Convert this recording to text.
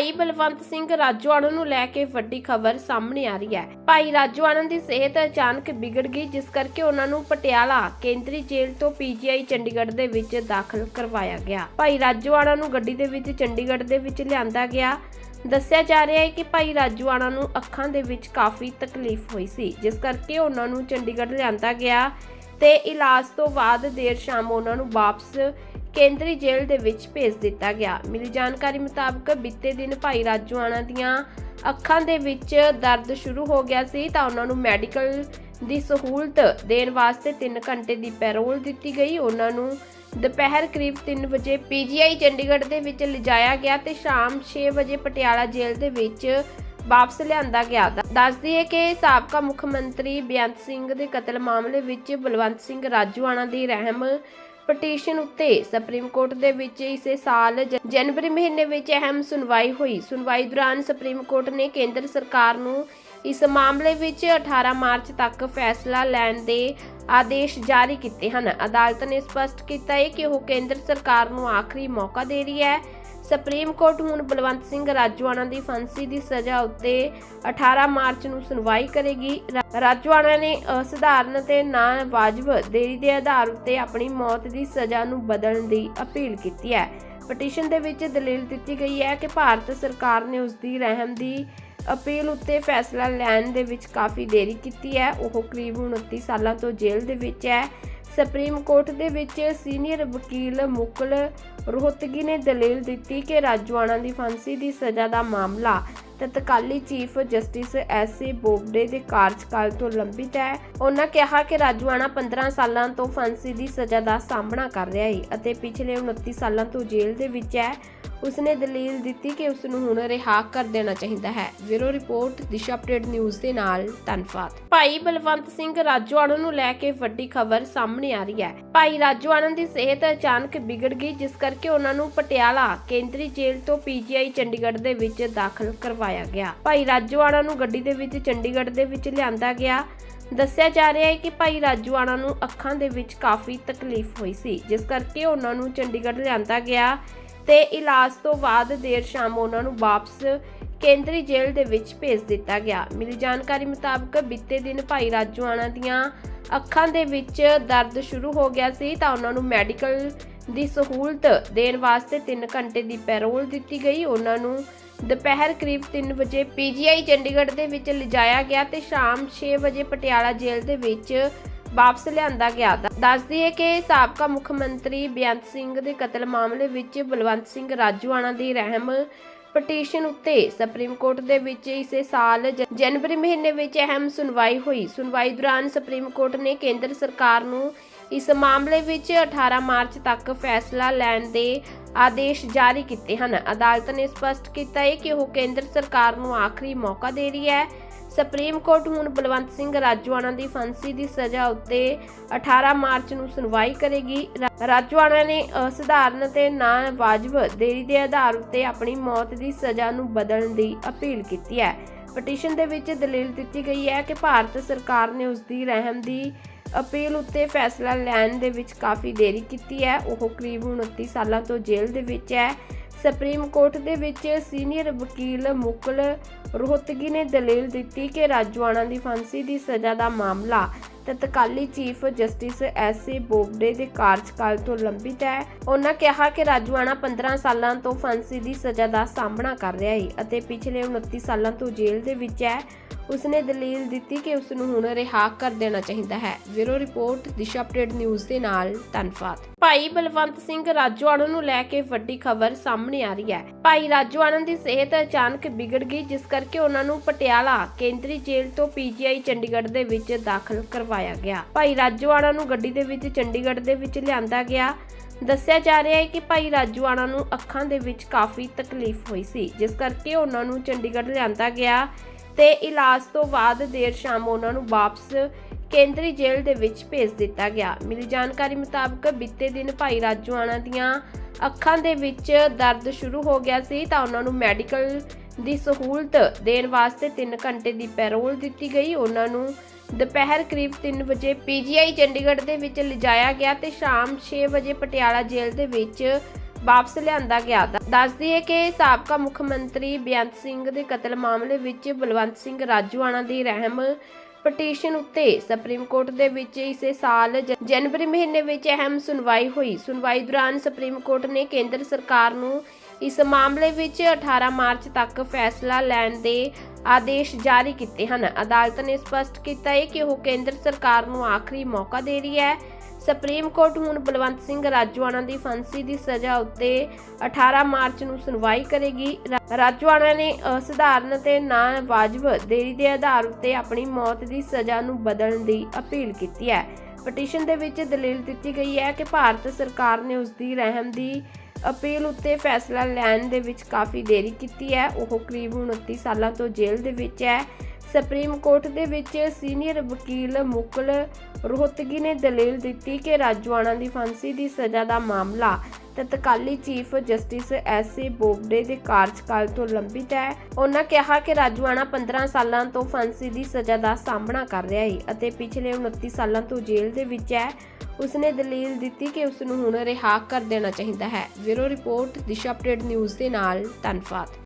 ਭਾਈ ਬਲਵੰਤ ਸਿੰਘ ਰਾਜੋਆਣਾ ਨੂੰ ਲੈ ਕੇ ਵੱਡੀ ਖਬਰ ਸਾਹਮਣੇ ਆ ਰਹੀ ਹੈ। ਭਾਈ ਰਾਜੋਆਣਾ ਦੀ ਸਿਹਤ ਅਚਾਨਕ ਵਿਗੜ ਗਈ, ਜਿਸ ਕਰਕੇ ਉਹਨਾਂ ਨੂੰ ਪਟਿਆਲਾ ਕੇਂਦਰੀ ਜੇਲ੍ਹ ਤੋਂ ਪੀਜੀਆਈ ਚੰਡੀਗੜ੍ਹ ਦੇ ਵਿੱਚ ਦਾਖਲ ਕਰਵਾਇਆ ਗਿਆ। ਭਾਈ ਰਾਜੋਆਣਾ ਨੂੰ ਗੱਡੀ ਦੇ ਵਿੱਚ ਚੰਡੀਗੜ੍ਹ ਦੇ ਵਿੱਚ ਲਿਆਂਦਾ ਗਿਆ। ਦੱਸਿਆ ਜਾ ਰਿਹਾ ਹੈ ਕਿ ਭਾਈ ਰਾਜੂਆਣਾ ਨੂੰ ਅੱਖਾਂ ਦੇ ਵਿੱਚ ਕਾਫੀ ਤਕਲੀਫ ਹੋਈ ਸੀ, ਜਿਸ ਕਰਕੇ ਉਹਨਾਂ ਨੂੰ ਚੰਡੀਗੜ੍ਹ ਲਿਆਂਦਾ ਗਿਆ ਤੇ ਇਲਾਜ ਤੋਂ ਬਾਅਦ ਦੇਰ ਸ਼ਾਮ ਉਹਨਾਂ ਨੂੰ ਵਾਪਸ ਕੇਂਦਰੀ ਜੇਲ੍ਹ ਦੇ ਵਿੱਚ ਭੇਜ ਦਿੱਤਾ ਗਿਆ। ਮਿਲੀ ਜਾਣਕਾਰੀ ਮੁਤਾਬਕ ਬੀਤੇ ਦਿਨ ਭਾਈ ਰਾਜੋਆਣਾ ਦੀਆਂ ਅੱਖਾਂ ਦੇ ਵਿੱਚ ਦਰਦ ਸ਼ੁਰੂ ਹੋ ਗਿਆ ਸੀ ਤਾਂ ਉਹਨਾਂ ਨੂੰ ਮੈਡੀਕਲ ਦੀ ਸਹੂਲਤ ਦੇਣ ਵਾਸਤੇ 3 ਘੰਟੇ ਦੀ ਪੈਰੋਲ ਦਿੱਤੀ ਗਈ। ਉਹਨਾਂ ਨੂੰ ਦੁਪਹਿਰ ਕਰੀਬ 3 ਵਜੇ ਪੀਜੀਆਈ ਚੰਡੀਗੜ੍ਹ ਦੇ ਵਿੱਚ ਲਿਜਾਇਆ ਗਿਆ ਤੇ ਸ਼ਾਮ 6 ਵਜੇ ਪਟਿਆਲਾ ਜੇਲ੍ਹ ਦੇ ਵਿੱਚ ਵਾਪਸ ਲਿਆਂਦਾ ਗਿਆ। ਦੱਸ ਦਈਏ ਕਿ ਸਾਬਕਾ ਮੁੱਖ ਮੰਤਰੀ ਬੇਅੰਤ ਸਿੰਘ ਦੇ ਕਤਲ ਮਾਮਲੇ ਵਿੱਚ ਬਲਵੰਤ ਸਿੰਘ ਰਾਜੂਆਣਾ ਦੀ ਰਹਿਮ ਪਟੀਸ਼ਨ ਉੱਤੇ ਸੁਪਰੀਮ ਕੋਰਟ ਦੇ ਵਿੱਚ ਇਸੇ ਸਾਲ ਜਨਵਰੀ ਮਹੀਨੇ ਵਿੱਚ ਅਹਿਮ ਸੁਣਵਾਈ ਹੋਈ। ਸੁਣਵਾਈ ਦੌਰਾਨ ਸੁਪਰੀਮ ਕੋਰਟ ਨੇ ਕੇਂਦਰ ਸਰਕਾਰ ਨੂੰ ਇਸ ਮਾਮਲੇ ਵਿੱਚ 18 ਮਾਰਚ ਤੱਕ ਫੈਸਲਾ ਲੈਣ ਦੇ ਆਦੇਸ਼ ਜਾਰੀ ਕੀਤੇ ਹਨ। ਅਦਾਲਤ ਨੇ ਸਪਸ਼ਟ ਕੀਤਾ ਹੈ ਕਿ ਉਹ ਕੇਂਦਰ ਸਰਕਾਰ ਨੂੰ ਆਖਰੀ ਮੌਕਾ ਦੇ ਰਹੀ ਹੈ। ਸੁਪਰੀਮ ਕੋਰਟ ਹੁਣ ਬਲਵੰਤ ਸਿੰਘ ਰਾਜੋਆਣਾ ਦੀ ਫਾਂਸੀ ਦੀ ਸਜ਼ਾ ਉੱਤੇ 18 ਮਾਰਚ ਨੂੰ ਸੁਣਵਾਈ ਕਰੇਗੀ। ਰਾ- ਨੇ ਅਸਧਾਰਨ ਤੇ ਨਾ ਵਾਜਬ ਦੇਰੀ ਦੇ ਆਧਾਰ ਉੱਤੇ ਆਪਣੀ ਮੌਤ ਦੀ ਸਜ਼ਾ ਨੂੰ ਬਦਲਣ ਦੀ ਅਪੀਲ ਕੀਤੀ ਹੈ। ਪਟੀਸ਼ਨ ਦੇ ਵਿੱਚ ਦਲੀਲ ਦਿੱਤੀ ਗਈ ਹੈ ਕਿ ਭਾਰਤ ਸਰਕਾਰ ਨੇ ਉਸ ਦੀ ਰਹਿਮ ਦੀ ਅਪੀਲ ਉੱਤੇ ਫੈਸਲਾ ਲੈਣ ਦੇ ਵਿੱਚ ਕਾਫੀ ਦੇਰੀ ਕੀਤੀ ਹੈ। ਉਹ ਕਰੀਬ 29 ਸਾਲਾਂ ਤੋਂ ਜੇਲ੍ਹ ਦੇ ਵਿੱਚ ਹੈ। ਸੁਪਰੀਮ ਕੋਰਟ ਦੇ ਵਿੱਚ ਸੀਨੀਅਰ ਵਕੀਲ ਮੁਕਲ ਰੋਹਤਗੀ ਨੇ ਦਲੀਲ ਦਿੱਤੀ ਕਿ ਰਾਜਵਾਨਾ ਦੀ ਫਾਂਸੀ ਦੀ ਸਜ਼ਾ ਦਾ ਮਾਮਲਾ ਤਤਕਾਲੀ chief justice S A Bobde ਦੇ ਕਾਰਜਕਾਲ ਤੋਂ ਲੰਬਿਤ ਹੈ। ਉਹਨਾਂ ਕਿਹਾ ਕਿ ਰਾਜਵਾਨਾ 15 ਸਾਲਾਂ ਤੋਂ ਫਾਂਸੀ ਦੀ ਸਜ਼ਾ ਦਾ ਸਾਹਮਣਾ ਕਰ ਰਿਹਾ ਹੈ ਅਤੇ ਪਿਛਲੇ 29 ਸਾਲਾਂ ਤੋਂ ਜੇਲ੍ਹ ਦੇ ਵਿੱਚ ਹੈ। ਉਸਨੇ ਦਲੀਲ ਦਿੱਤੀ ਕਿ ਉਸ ਨੂੰ ਹੁਣ ਰਿਹਾ ਕਰ ਦੇਣਾ ਚਾਹੀਦਾ ਹੈ। Bureau report, Disha update news ਦੇ ਨਾਲ ਧੰਨਵਾਦ। ਭਾਈ ਬਲਵੰਤ ਸਿੰਘ ਰਾਜੋਆਣਾ ਨੂੰ ਲੈ ਕੇ ਵੱਡੀ ਖਬਰ ਸਾਹਮਣੇ ਆ ਰਹੀ ਹੈ। ਭਾਈ ਰਾਜੋਆਣਾ ਦੀ ਸਿਹਤ ਅਚਾਨਕ ਵਿਗੜ ਗਈ, ਜਿਸ ਕਰਕੇ ਉਹਨਾਂ ਨੂੰ ਪਟਿਆਲਾ ਕੇਂਦਰੀ ਜੇਲ੍ਹ ਤੋਂ ਪੀਜੀਆਈ ਚੰਡੀਗੜ੍ਹ ਦੇ ਵਿੱਚ ਦਾਖਲ ਕਰਵਾਇਆ ਗਿਆ। ਭਾਈ ਰਾਜੋਆਣਾ ਨੂੰ ਗੱਡੀ ਦੇ ਵਿੱਚ, ਚੰਡੀਗੜ੍ਹ ਦੇ ਵਿੱਚ ਲਿਆਂਦਾ ਗਿਆ। ਦੱਸਿਆ ਜਾ ਰਿਹਾ ਹੈ ਕਿ ਭਾਈ ਰਾਜੋਆਣਾ ਨੂੰ ਅੱਖਾਂ ਦੇ ਵਿੱਚ ਕਾਫੀ ਤਕਲੀਫ ਹੋਈ ਸੀ, ਜਿਸ ਕਰਕੇ ਉਹਨਾਂ ਨੂੰ ਚੰਡੀਗੜ੍ਹ ਲਿਆਂਦਾ ਗਿਆ ਤੇ ਇਲਾਜ ਤੋਂ ਬਾਅਦ ਦੇਰ ਸ਼ਾਮ ਉਹਨਾਂ ਨੂੰ ਵਾਪਸ ਕੇਂਦਰੀ ਜੇਲ੍ਹ ਦੇ ਵਿੱਚ ਭੇਜ ਦਿੱਤਾ ਗਿਆ। ਮਿਲੀ ਜਾਣਕਾਰੀ ਮੁਤਾਬਕ ਬੀਤੇ ਦਿਨ ਭਾਈ ਰਾਜੋਆਣਾ ਦੀਆਂ ਅੱਖਾਂ ਦੇ ਵਿੱਚ ਦਰਦ ਸ਼ੁਰੂ ਹੋ ਗਿਆ ਸੀ ਤਾਂ ਉਹਨਾਂ ਨੂੰ ਮੈਡੀਕਲ ਦੀ ਸਹੂਲਤ ਦੇਣ ਵਾਸਤੇ 3 ਘੰਟੇ ਦੀ ਪੈਰੋਲ ਦਿੱਤੀ ਗਈ। ਉਹਨਾਂ ਨੂੰ ਦੁਪਹਿਰ ਕਰੀਬ 3 ਵਜੇ ਪੀਜੀਆਈ ਚੰਡੀਗੜ੍ਹ ਦੇ ਵਿੱਚ ਲਿਜਾਇਆ ਗਿਆ ਤੇ ਸ਼ਾਮ 6 ਵਜੇ ਪਟਿਆਲਾ ਜੇਲ੍ਹ ਦੇ ਵਿੱਚ ਵਾਪਸ ਲਿਆਂਦਾ ਗਿਆ। ਦੱਸ ਦਈਏ ਕਿ ਸਾਬਕਾ ਮੁੱਖ ਮੰਤਰੀ ਬੇਅੰਤ ਸਿੰਘ ਦੇ ਕਤਲ ਮਾਮਲੇ ਵਿੱਚ ਬਲਵੰਤ ਸਿੰਘ ਰਾਜੋਆਣਾ ਦੀ ਰਹਿਮ ਪਟੀਸ਼ਨ ਉੱਤੇ ਸੁਪਰੀਮ ਕੋਰਟ ਦੇ ਵਿੱਚ ਇਸੇ ਸਾਲ ਜਨਵਰੀ ਮਹੀਨੇ ਵਿੱਚ ਅਹਿਮ ਸੁਣਵਾਈ ਹੋਈ। ਸੁਣਵਾਈ ਦੌਰਾਨ ਸੁਪਰੀਮ ਕੋਰਟ ਨੇ ਕੇਂਦਰ ਸਰਕਾਰ ਨੂੰ ਇਸ ਮਾਮਲੇ ਵਿੱਚ 18 ਮਾਰਚ ਤੱਕ ਫੈਸਲਾ ਲੈਣ ਦੇ ਆਦੇਸ਼ ਜਾਰੀ ਕੀਤੇ ਹਨ। ਅਦਾਲਤ ਨੇ ਸਪਸ਼ਟ ਕੀਤਾ ਹੈ ਕਿ ਉਹ ਕੇਂਦਰ ਸਰਕਾਰ ਨੂੰ ਆਖਰੀ ਮੌਕਾ ਦੇ ਰਹੀ ਹੈ। ਸੁਪਰੀਮ ਕੋਰਟ ਹੁਣ ਬਲਵੰਤ ਸਿੰਘ ਰਾਜੋਆਣਾ ਦੀ ਫਾਂਸੀ ਦੀ ਸਜ਼ਾ ਉੱਤੇ 18 ਮਾਰਚ ਨੂੰ ਸੁਣਵਾਈ ਕਰੇਗੀ। ਰਾ- ਰਾਜੋਆਣਾ ਨੇ ਅਸਧਾਰਨ ਤੇ ਨਾ ਵਾਜਬ ਦੇਰੀ ਦੇ ਆਧਾਰ ਉੱਤੇ ਆਪਣੀ ਮੌਤ ਦੀ ਸਜ਼ਾ ਨੂੰ ਬਦਲਣ ਦੀ ਅਪੀਲ ਕੀਤੀ ਹੈ। ਪਟੀਸ਼ਨ ਦੇ ਵਿੱਚ ਦਲੀਲ ਦਿੱਤੀ ਗਈ ਹੈ ਕਿ ਭਾਰਤ ਸਰਕਾਰ ਨੇ ਉਸ ਦੀ ਰਹਿਮ ਦੀ ਅਪੀਲ ਉੱਤੇ ਫੈਸਲਾ ਲੈਣ ਦੇ ਵਿੱਚ ਕਾਫੀ ਦੇਰੀ ਕੀਤੀ ਹੈ। ਉਹ ਕਰੀਬ 29 ਸਾਲਾਂ ਤੋਂ ਜੇਲ੍ਹ ਦੇ ਵਿੱਚ ਹੈ। ਸੁਪਰੀਮ ਕੋਰਟ ਦੇ ਵਿੱਚ ਸੀਨੀਅਰ ਵਕੀਲ ਮੁਕਲ ਰੋਹਤਗੀ ਨੇ ਦਲੀਲ ਦਿੱਤੀ ਕਿ ਰਾਜਵਾਨਾ ਦੀ ਫਾਂਸੀ ਦੀ ਸਜ਼ਾ ਦਾ ਮਾਮਲਾ ਤਤਕਾਲੀ chief justice S A Bobde ਦੇ ਕਾਰਜਕਾਲ ਤੋਂ ਲੰਬਿਤ ਹੈ। ਉਹਨਾਂ ਕਿਹਾ ਕਿ ਰਾਜਵਾਨਾ 15 ਸਾਲਾਂ ਤੋਂ ਫਾਂਸੀ ਦੀ ਸਜ਼ਾ ਦਾ ਸਾਹਮਣਾ ਕਰ ਰਿਹਾ ਹੈ ਅਤੇ ਪਿਛਲੇ 29 ਸਾਲਾਂ ਤੋਂ ਜੇਲ੍ਹ ਦੇ ਵਿੱਚ ਹੈ। ਉਸਨੇ ਦਲੀਲ ਦਿੱਤੀ ਕਿ ਉਸ ਨੂੰ ਹੁਣ ਰਿਹਾ ਕਰ ਦੇਣਾ ਚਾਹੀਦਾ ਹੈ। Bureau report, Disha update news ਦੇ ਨਾਲ ਧੰਨਵਾਦ। ਭਾਈ ਬਲਵੰਤ ਸਿੰਘ ਰਾਜੋਆਣਾ ਨੂੰ ਲੈ ਕੇ ਵੱਡੀ ਖਬਰ ਸਾਹਮਣੇ ਆ ਰਹੀ ਹੈ। ਭਾਈ ਰਾਜੋਆਣਾ ਦੀ ਸਿਹਤ ਅਚਾਨਕ ਵਿਗੜ ਗਈ, ਜਿਸ ਕਰਕੇ ਉਹਨਾਂ ਨੂੰ ਪਟਿਆਲਾ ਕੇਂਦਰੀ ਜੇਲ੍ਹ ਤੋਂ ਪੀਜੀਆਈ ਚੰਡੀਗੜ੍ਹ ਦੇ ਵਿੱਚ ਦਾਖਲ ਕਰਵਾਇਆ ਗਿਆ। ਭਾਈ ਰਾਜੋਆਣਾ ਨੂੰ ਗੱਡੀ ਦੇ ਵਿੱਚ ਚੰਡੀਗੜ੍ਹ ਦੇ ਵਿੱਚ ਲਿਆਂਦਾ ਗਿਆ। ਦੱਸਿਆ ਜਾ ਰਿਹਾ ਹੈ ਕਿ ਭਾਈ ਰਾਜੂਆਣਾ ਨੂੰ ਅੱਖਾਂ ਦੇ ਵਿੱਚ ਕਾਫੀ ਤਕਲੀਫ ਹੋਈ ਸੀ, ਜਿਸ ਕਰਕੇ ਉਹਨਾਂ ਨੂੰ ਚੰਡੀਗੜ੍ਹ ਲਿਆਂਦਾ ਗਿਆ ਤੇ ਇਲਾਜ ਤੋਂ ਬਾਅਦ ਦੇਰ ਸ਼ਾਮ ਉਹਨਾਂ ਨੂੰ ਵਾਪਸ ਕੇਂਦਰੀ ਜੇਲ੍ਹ ਦੇ ਵਿੱਚ ਭੇਜ ਦਿੱਤਾ ਗਿਆ। ਮਿਲੀ ਜਾਣਕਾਰੀ ਮੁਤਾਬਕ ਬੀਤੇ ਦਿਨ ਭਾਈ ਰਾਜੋਆਣਾ ਦੀਆਂ ਅੱਖਾਂ ਦੇ ਵਿੱਚ ਦਰਦ ਸ਼ੁਰੂ ਹੋ ਗਿਆ ਸੀ ਤਾਂ ਉਹਨਾਂ ਨੂੰ ਮੈਡੀਕਲ ਦੀ ਸਹੂਲਤ ਦੇਣ ਵਾਸਤੇ 3 ਘੰਟੇ ਦੀ ਪੈਰੋਲ ਦਿੱਤੀ ਗਈ। ਉਹਨਾਂ ਨੂੰ ਦੁਪਹਿਰ ਕਰੀਬ 3 ਵਜੇ ਪੀਜੀਆਈ ਚੰਡੀਗੜ੍ਹ ਦੇ ਵਿੱਚ ਲਿਜਾਇਆ ਗਿਆ ਤੇ ਸ਼ਾਮ 6 ਵਜੇ ਪਟਿਆਲਾ ਜੇਲ੍ਹ ਦੇ ਵਿੱਚ ਵਾਪਸ ਲਿਆਂਦਾ ਗਿਆ। ਦੱਸਦੀ ਹੈ ਕਿ ਸਾਬਕਾ ਮੁੱਖ ਮੰਤਰੀ ਬੇਅੰਤ ਸਿੰਘ ਦੇ ਕਤਲ ਮਾਮਲੇ ਵਿੱਚ ਬਲਵੰਤ ਸਿੰਘ ਰਾਜੂਆਣਾ ਦੀ ਰਹਿਮ ਪਟੀਸ਼ਨ ਉੱਤੇ ਸੁਪਰੀਮ ਕੋਰਟ ਦੇ ਵਿੱਚ ਇਸੇ ਸਾਲ ਜਨਵਰੀ ਮਹੀਨੇ ਵਿੱਚ ਅਹਿਮ ਸੁਣਵਾਈ ਹੋਈ। ਸੁਣਵਾਈ ਦੌਰਾਨ ਸੁਪਰੀਮ ਕੋਰਟ ਨੇ ਕੇਂਦਰ ਸਰਕਾਰ ਨੂੰ ਇਸ ਮਾਮਲੇ ਵਿੱਚ 18 ਮਾਰਚ ਤੱਕ ਫੈਸਲਾ ਲੈਣ ਦੇ ਆਦੇਸ਼ ਜਾਰੀ ਕੀਤੇ ਹਨ। ਅਦਾਲਤ ਨੇ ਸਪਸ਼ਟ ਕੀਤਾ ਹੈ ਕਿ ਉਹ ਕੇਂਦਰ ਸਰਕਾਰ ਨੂੰ ਆਖਰੀ ਮੌਕਾ ਦੇ ਰਹੀ ਹੈ। ਸੁਪਰੀਮ ਕੋਰਟ ਹੁਣ ਬਲਵੰਤ ਸਿੰਘ ਰਾਜੂਆਣਾ ਦੀ ਫਾਂਸੀ ਦੀ ਸਜ਼ਾ ਉੱਤੇ 18 ਮਾਰਚ ਨੂੰ ਸੁਣਵਾਈ ਕਰੇਗੀ। ਰਾ- ਰਾਜੂਆਣਾ ਨੇ ਅਸਧਾਰਨ ਤੇ ਨਾ ਵਾਜਬ ਦੇਰੀ ਦੇ ਆਧਾਰ ਉੱਤੇ ਆਪਣੀ ਮੌਤ ਦੀ ਸਜ਼ਾ ਨੂੰ ਬਦਲਣ ਦੀ ਅਪੀਲ ਕੀਤੀ ਹੈ। ਪਟੀਸ਼ਨ ਦੇ ਵਿੱਚ ਦਲੀਲ ਦਿੱਤੀ ਗਈ ਹੈ ਕਿ ਭਾਰਤ ਸਰਕਾਰ ਨੇ ਉਸ ਦੀ ਰਹਿਮ ਦੀ ਅਪੀਲ ਉੱਤੇ ਫੈਸਲਾ ਲੈਣ ਦੇ ਵਿੱਚ ਕਾਫੀ ਦੇਰੀ ਕੀਤੀ ਹੈ। ਉਹ ਕਰੀਬ 29 ਸਾਲਾਂ ਤੋਂ ਜੇਲ੍ਹ ਦੇ ਵਿੱਚ ਹੈ। ਸੁਪਰੀਮ ਕੋਰਟ ਦੇ ਵਿੱਚ ਸੀਨੀਅਰ ਵਕੀਲ ਮੁਕਲ ਰੋਹਤਗੀ ਨੇ ਦਲੀਲ ਦਿੱਤੀ ਕਿ ਰਾਜਵਾਨਾ ਦੀ ਫਾਂਸੀ ਦੀ ਸਜ਼ਾ ਦਾ ਮਾਮਲਾ ਤਤਕਾਲੀ chief justice S A Bobde ਦੇ ਕਾਰਜਕਾਲ ਤੋਂ ਲੰਬਿਤ ਹੈ। ਉਹਨਾਂ ਕਿਹਾ ਕਿ ਰਾਜਵਾਨਾ 15 ਸਾਲਾਂ ਤੋਂ ਫਾਂਸੀ ਦੀ ਸਜ਼ਾ ਦਾ ਸਾਹਮਣਾ ਕਰ ਰਿਹਾ ਹੈ ਅਤੇ ਪਿਛਲੇ 29 ਸਾਲਾਂ ਤੋਂ ਜੇਲ੍ਹ ਦੇ ਵਿੱਚ ਹੈ। ਉਸਨੇ ਦਲੀਲ ਦਿੱਤੀ ਕਿ ਉਸ ਨੂੰ ਹੁਣ ਰਿਹਾ ਕਰ ਦੇਣਾ ਚਾਹੀਦਾ ਹੈ। Bureau report, Disha update news ਦੇ ਨਾਲ ਧੰਨਵਾਦ।